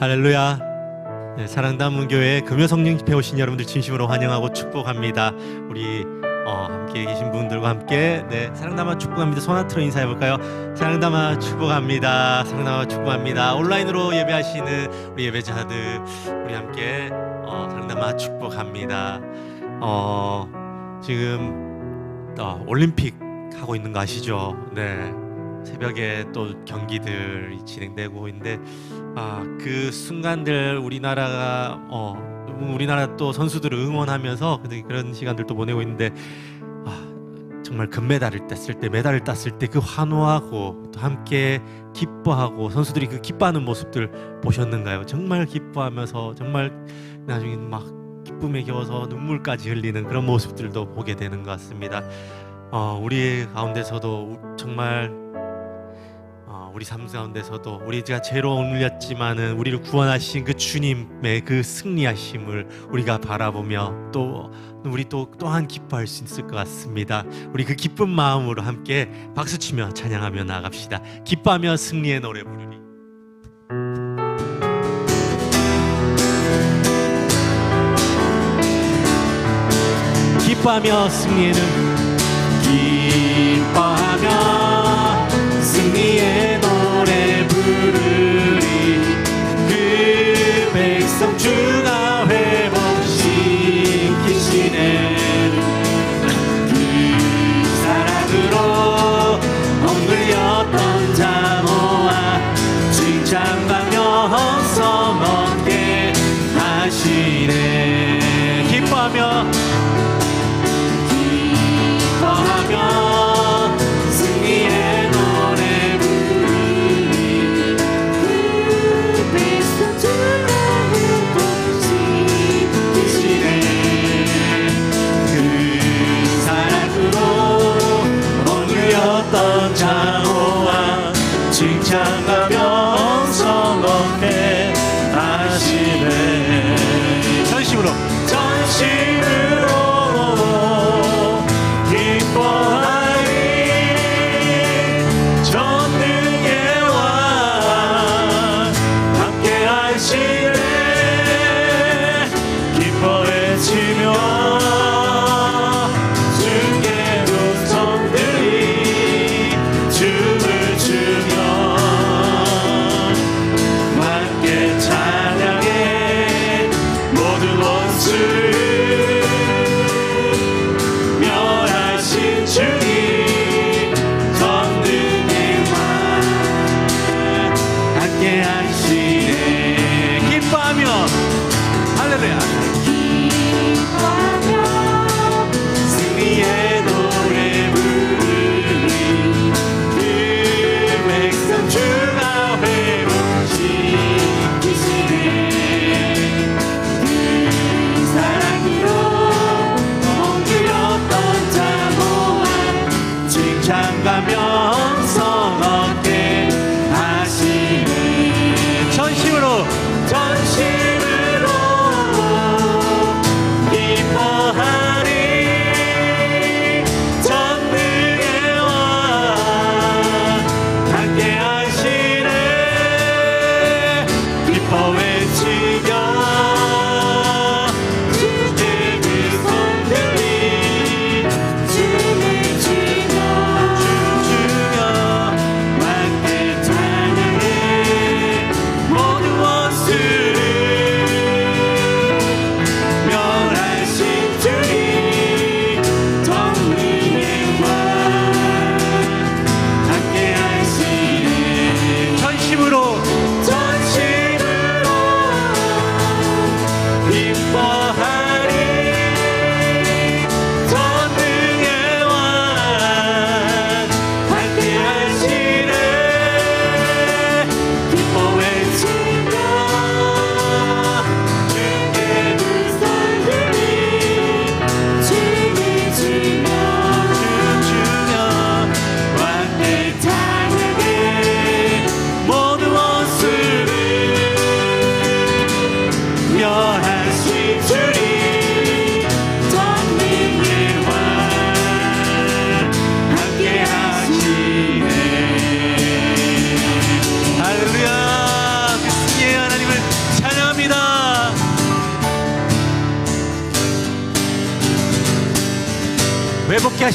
할렐루야. 네, 사랑 담은 교회 금요 성령 집회 오신 여러분들 진심으로 환영하고 축복합니다. 우리 어, 함께 계신 분들과 함께 네, 사랑 담아 축복합니다. 손 하트로 인사해 볼까요? 사랑 담아 축복합니다. 사랑 담아 축복합니다. 온라인으로 예배하시는 우리 예배자들 우리 함께 어, 사랑 담아 축복합니다. 어, 지금 어, 올림픽 하고 있는 거 아시죠? 네. 새벽에 또 경기들이 진행되고 있는데 아 그 순간들 우리나라가 어 우리나라 또 선수들을 응원하면서 그- 그런 시간들도 보내고 있는데 아 정말 금메달을 땄을 때 메달을 땄을 때 그 환호하고 또 함께 기뻐하고 선수들이 그 기뻐하는 모습들 보셨는가요? 정말 기뻐하면서 정말 나중에 막 기쁨에 겨워서 눈물까지 흘리는 그런 모습들도 보게 되는 것 같습니다. 어, 우리 가운데서도 정말 어, 우리 삶 가운데서도 우리가 죄로 억눌렸지만은 우리를 구원하신 그 주님의 그 승리하심을 우리가 바라보며 또 우리 또 또한 기뻐할 수 있을 것 같습니다. 우리 그 기쁜 마음으로 함께 박수치며 찬양하며 나갑시다. 기뻐하며 승리의 노래 부르리. 기뻐하며 승리에는 기뻐하며 승리의 그 백성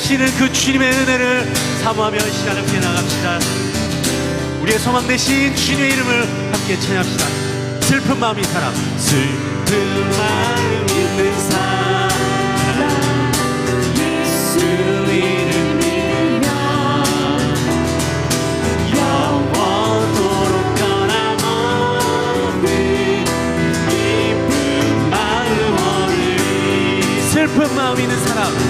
되시는 그 주님의 은혜를 사모하며 시간 함께 나갑시다. 우리의 소망 대신 주님의 이름을 함께 찬양합시다. 슬픈 마음이 사람, 슬픈 마음 있는 사람, 예수 슬픈 마음 있는 사람.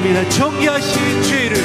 삶이나 정의하신 죄를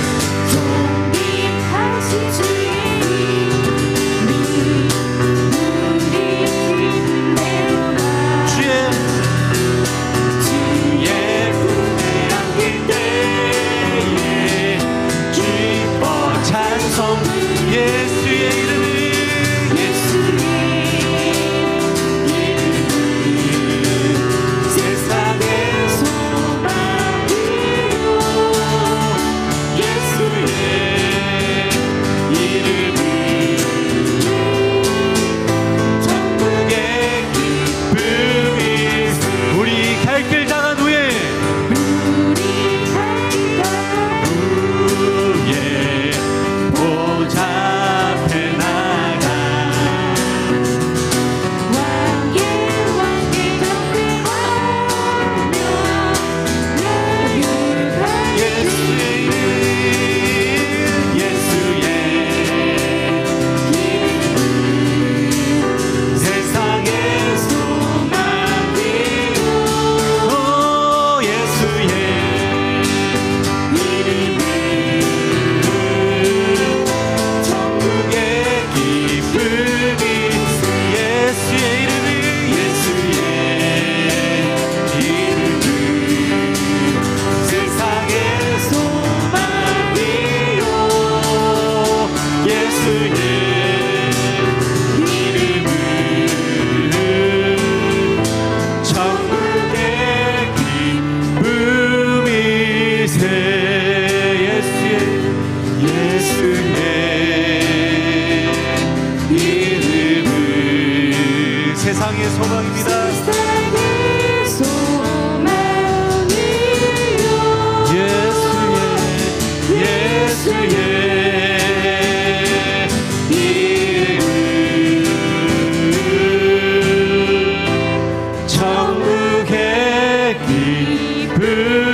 성국의 기쁨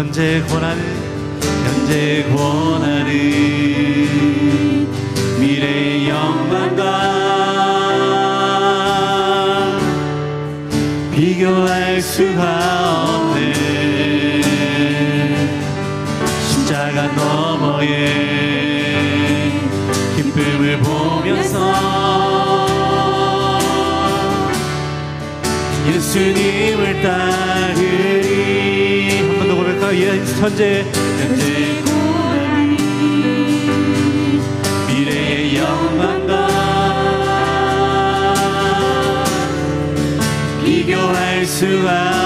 현재 고난을 현재 고난을 미래의 영광과 비교할 수가 없네. 십자가 너머의 기쁨을 보면서 예수님을 따라 현재 현재 현재 고라니 미래의 영광과 비교할 수 없는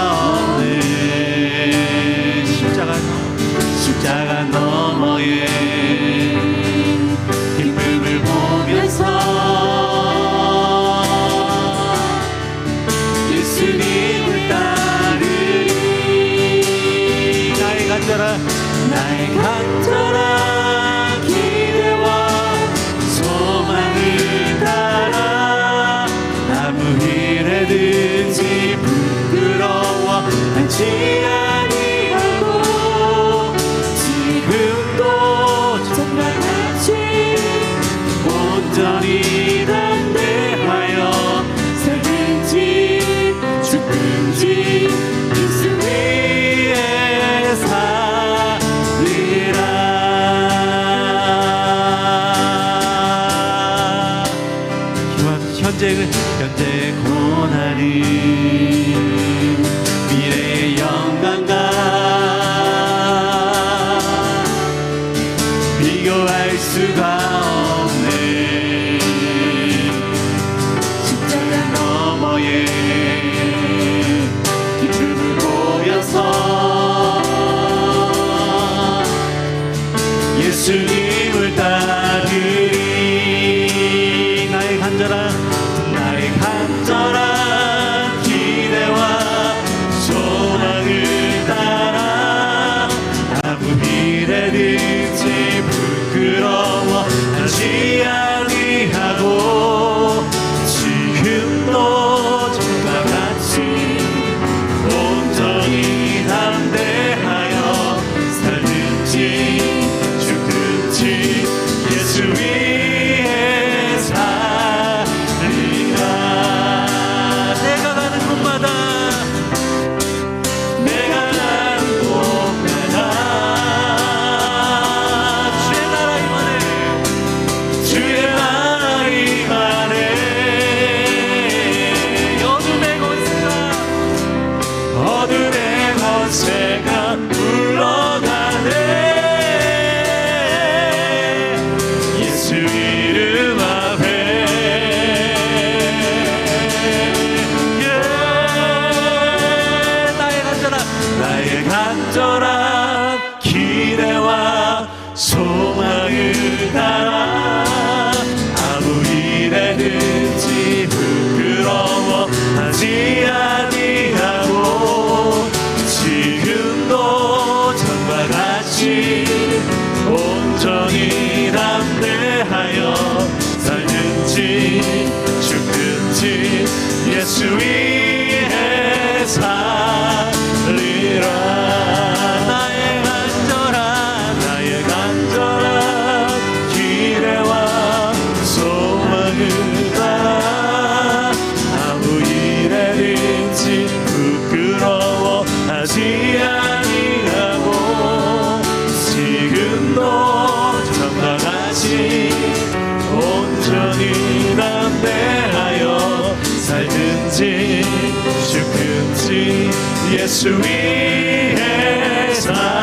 예수 위해 살리라.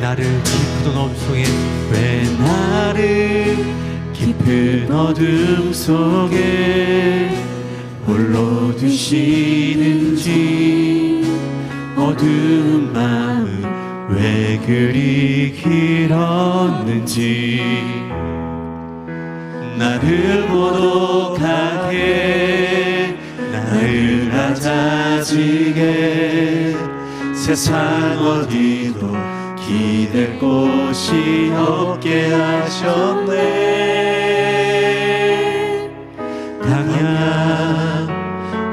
나를 깊은 어둠 속에 왜 나를 깊은 어둠 속에 홀로 두시는지 어두운 마음 왜 그리 길었는지 나를 모독하게 나를 낮아지게 세상 어디도 기댈 곳이 없게 하셨네. 광야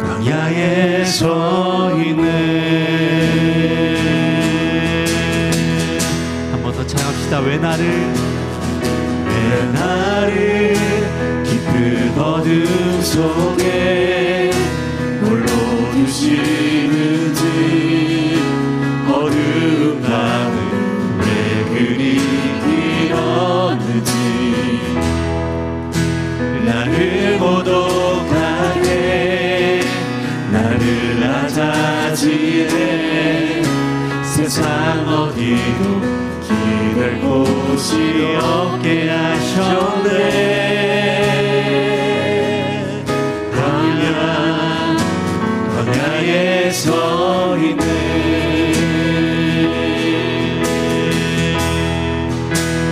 광야에 서 있네. 한 번 더 찬양합시다. 왜 나를 왜 나를 깊은 어둠 속에 곳이 없게 하셨네. 광야 서 있네.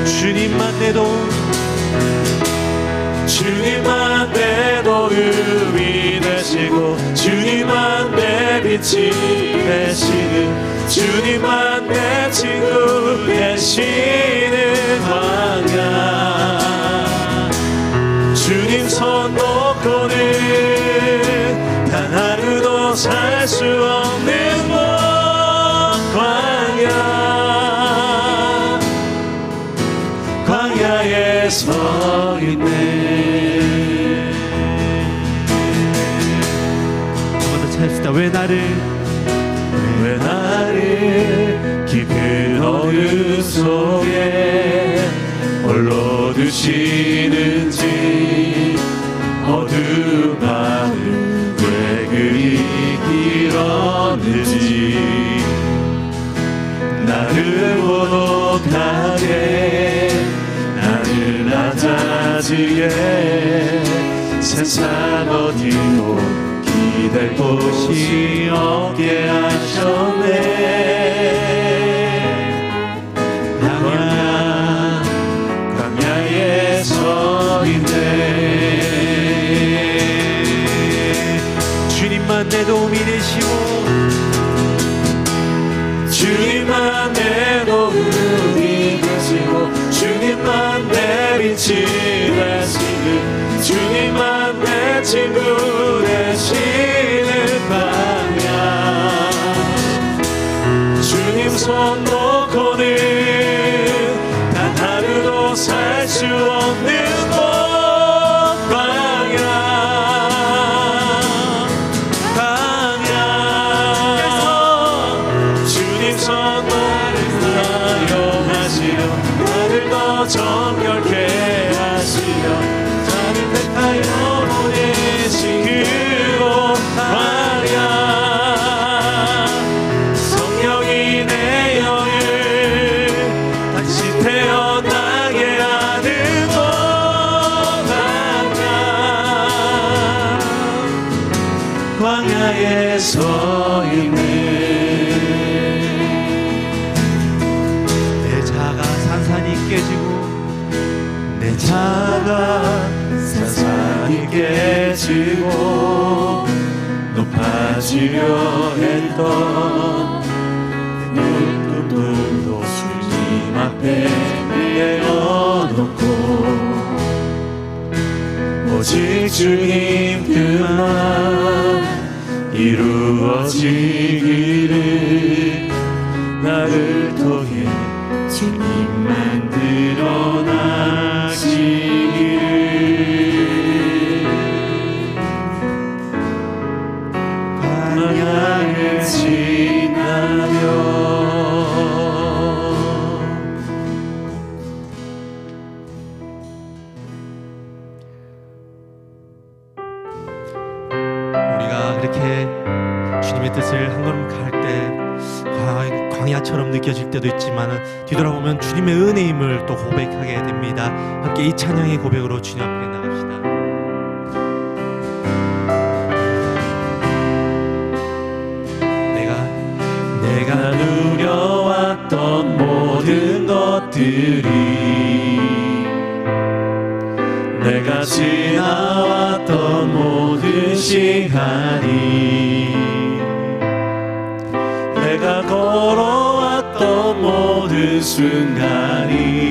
주님만 내도 주님만 내 도움이 되시고 주님만 내 빛이 되시는 주님만 내 친구 되시는 살 수 없는 곳 광야. 광야에 서 있네 한번더 찬양합시다. 왜 나를 왜 나를 깊은 어둠 속에 홀로 두시는지 고독하게 나를 낮아지게 세상 어디도 기댈 곳이 없게 하셨네. 광야 광야에 서 있네. 주님만 내 도움이 되시고 주님만 내 빛이 되시는 주님만 내 친구 서 있네 내 자가 산산이 깨지고 내 자가 산산이 깨지고 높아지려 했던 눈동도 주님 앞에 내어놓고 오직 주님 뜻만 이루어지 것들이 내가 지나왔던 모든 시간이 내가 걸어왔던 모든 순간이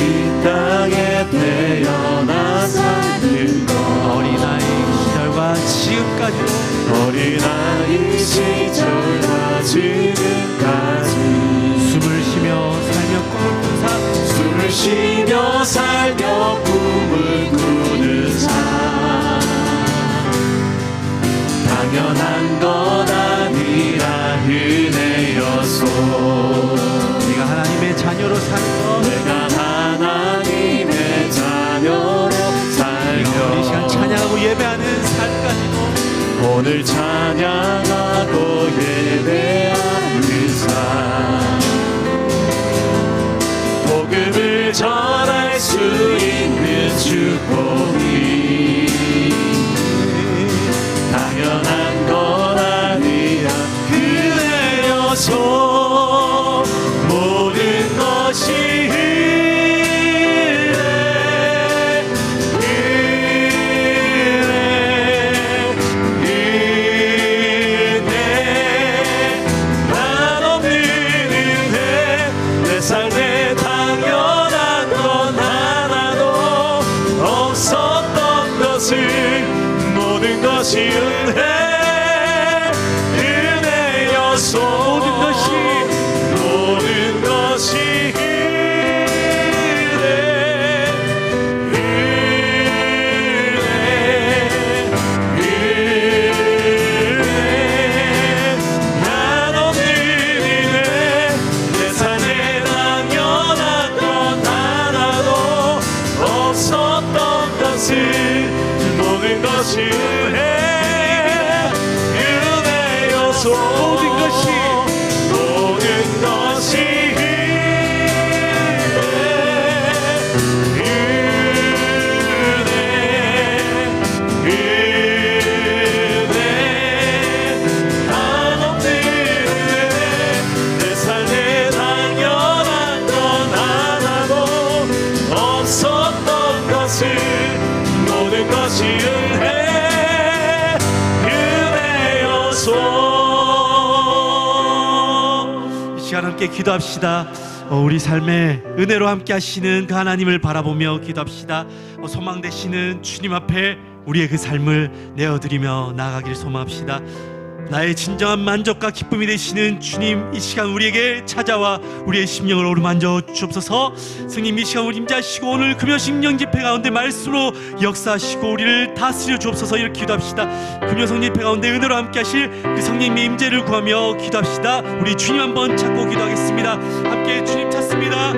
이 땅에 태어나 사는 것 어린아이 시절과 지금까지도 어린아이 시절과 지금까지 숨을 쉬며 살며 꿈을 꾼 삶. 숨을 쉬며 살며 꿈을 꾸는 삶 당연한 것 아니라 은혜여서 네가 하나님의 자녀로 사는 것 내가 하나님의 자녀로 이 시간 찬양하고 예배하는 삶까지도 오늘 찬양하고 예배하는 삶. 복음을 전할 수 있는 축복이 함께 기도합시다. 어, 우리 삶에 은혜로 함께 하시는 그 하나님을 바라보며 기도합시다. 어, 소망 되시는 주님 앞에 우리의 그 삶을 내어드리며 나아가길 소망합시다. 나의 진정한 만족과 기쁨이 되시는 주님 이 시간 우리에게 찾아와 우리의 심령을 어루만져 주옵소서. 승님 이 시간 우리 임자시고 오늘 금요식령 집회 가운데 말씀으로 역사하시고 우리를 다스려 주옵소서. 이렇게 기도합시다. 금요성 집회 가운데 은혜로 함께 하실 그 성령님의 임재를 구하며 기도합시다. 우리 주님 한번 찾고 기도하겠습니다. 함께 주님 찾습니다